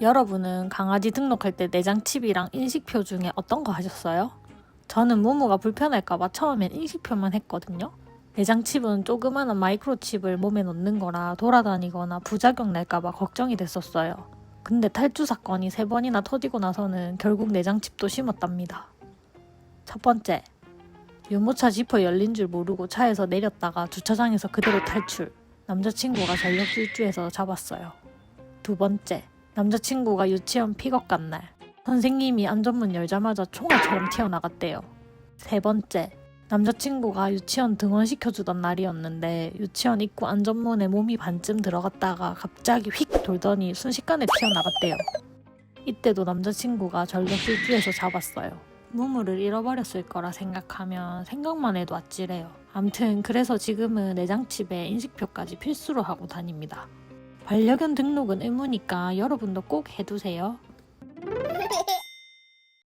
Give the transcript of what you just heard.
여러분은 강아지 등록할 때 내장칩이랑 인식표 중에 어떤 거 하셨어요? 저는 모모가 불편할까봐 처음엔 인식표만 했거든요. 내장칩은 조그마한 마이크로칩을 몸에 넣는 거라 돌아다니거나 부작용 날까봐 걱정이 됐었어요. 근데 탈주 사건이 세 번이나 터지고 나서는 결국 내장칩도 심었답니다. 첫 번째, 유모차 지퍼 열린 줄 모르고 차에서 내렸다가 주차장에서 그대로 탈출. 남자친구가 전력 질주해서 잡았어요. 두 번째, 남자친구가 유치원 픽업 간 날. 선생님이 안전문 열자마자 총알처럼 튀어나갔대요. 세 번째, 남자친구가 유치원 등원시켜주던 날이었는데 유치원 입구 안전문에 몸이 반쯤 들어갔다가 갑자기 휙 돌더니 순식간에 튀어나갔대요. 이때도 남자친구가 전력 질주해서 잡았어요. 무물을 잃어버렸을 거라 생각하면 생각만 해도 아찔해요. 암튼 그래서 지금은 내장칩에 인식표까지 필수로 하고 다닙니다. 반려견 등록은 의무니까 여러분도 꼭 해두세요.